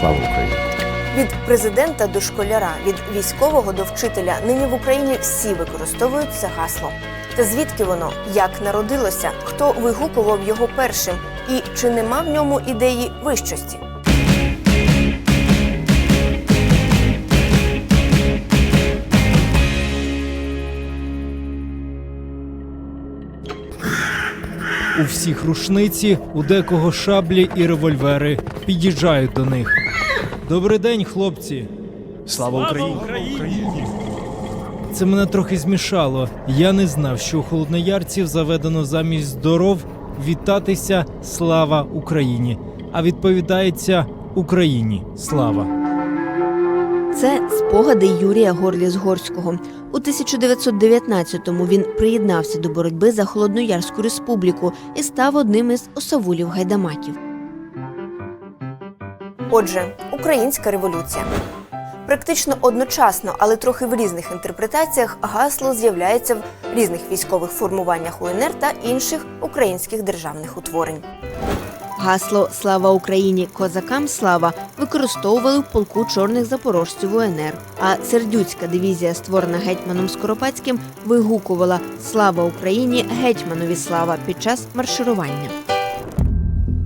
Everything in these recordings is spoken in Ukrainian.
Слава Україні! Від президента до школяра, від військового до вчителя нині в Україні всі використовують це гасло. Та звідки воно, як народилося, хто вигукував його першим, і чи нема в ньому ідеї вищості? У всіх рушниці, у декого шаблі і револьвери під'їжджають до них. Добрий день, хлопці. Слава Україні! Це мене трохи змішало. Я не знав, що у холодноярців заведено замість здоров вітатися Слава Україні, а відповідається Україні Слава. Це спогади Юрія Горліс-Горського. У 1919-му він приєднався до боротьби за Холодноярську республіку і став одним із осавулів гайдамаків. Отже, українська революція. Практично одночасно, але трохи в різних інтерпретаціях, гасло з'являється в різних військових формуваннях УНР та інших українських державних утворень. Гасло Слава Україні! Козакам слава використовували в полку чорних запорожців УНР. А сердюцька дивізія, створена гетьманом Скоропадським, вигукувала Слава Україні! Гетьманові слава під час марширування.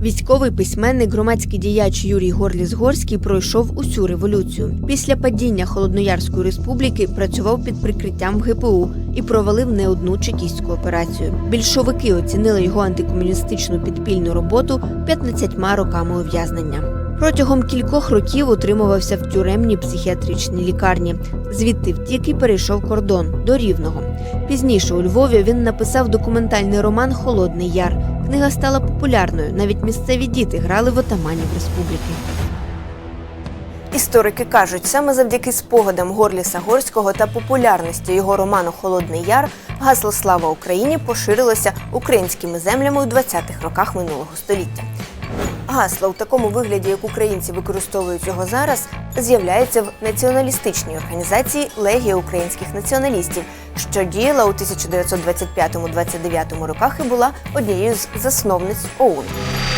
Військовий письменник, громадський діяч Юрій Горліс-Горський пройшов усю революцію. Після падіння Холодноярської республіки працював під прикриттям ГПУ і провалив не одну чекістську операцію. Більшовики оцінили його антикомуністичну підпільну роботу 15 роками ув'язнення. Протягом кількох років утримувався в тюремній психіатричній лікарні. Звідти втік і перейшов кордон до Рівного. Пізніше у Львові він написав документальний роман Холодний Яр. Книга стала популярною. Навіть місцеві діти грали в отаманів республіки. Історики кажуть, саме завдяки спогадам Горліса Горського та популярності його роману Холодний Яр гасло Слава Україні поширилося українськими землями у 20-х роках минулого століття. Гасло у такому вигляді, як українці використовують його зараз, з'являється в націоналістичній організації Легія українських націоналістів, що діяла у 1925-29 роках і була однією з засновниць ОУН.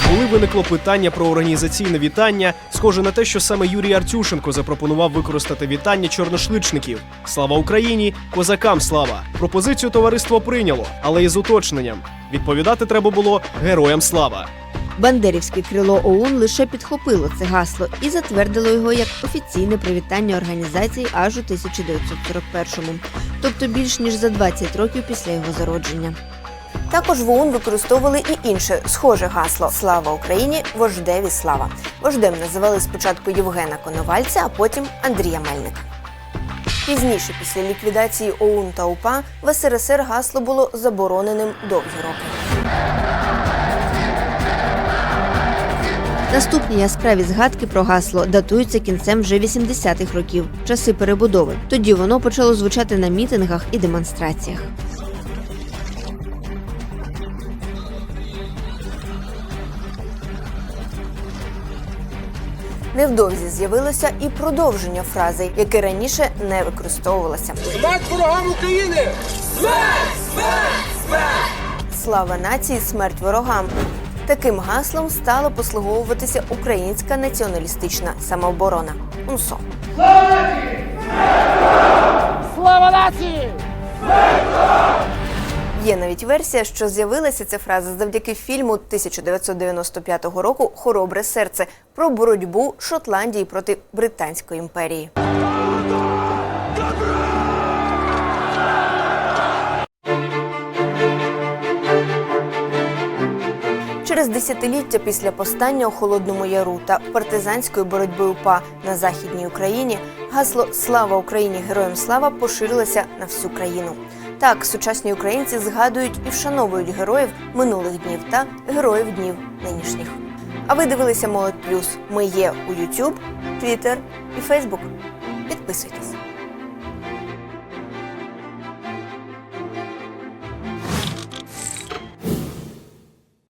Коли виникло питання про організаційне вітання, схоже на те, що саме Юрій Артюшенко запропонував використати вітання чорношличників. Слава Україні! Козакам слава! Пропозицію товариство прийняло, але із уточненням. Відповідати треба було героям слава. Бандерівське крило ОУН лише підхопило це гасло і затвердило його як офіційне привітання організації аж у 1941-му, тобто більш ніж за 20 років після його зародження. Також в ОУН використовували і інше схоже гасло Слава Україні! Вождеві слава. Вождем називали спочатку Євгена Коновальця, а потім Андрія Мельника. Пізніше, після ліквідації ОУН та УПА, в СРСР гасло було забороненим довгі роки. Наступні яскраві згадки про гасло датуються кінцем вже 80-х років, часи перебудови. Тоді воно почало звучати на мітингах і демонстраціях. Невдовзі з'явилося і продовження фрази, яке раніше не використовувалося. Смерть ворогам України! Слава нації, смерть ворогам. Таким гаслом стала послуговуватися українська націоналістична самооборона УНСО. Слава нації! Є навіть версія, що з'явилася ця фраза завдяки фільму 1995 року Хоробре серце про боротьбу Шотландії проти Британської імперії. Через десятиліття після повстання у Холодному Яру та партизанської боротьби УПА на західній Україні гасло Слава Україні! Героям слава поширилося на всю країну. Так, сучасні українці згадують і вшановують героїв минулих днів та героїв днів нинішніх. А ви дивилися Молодь Плюс. Ми є у YouTube, Twitter і Facebook. Підписуйтесь.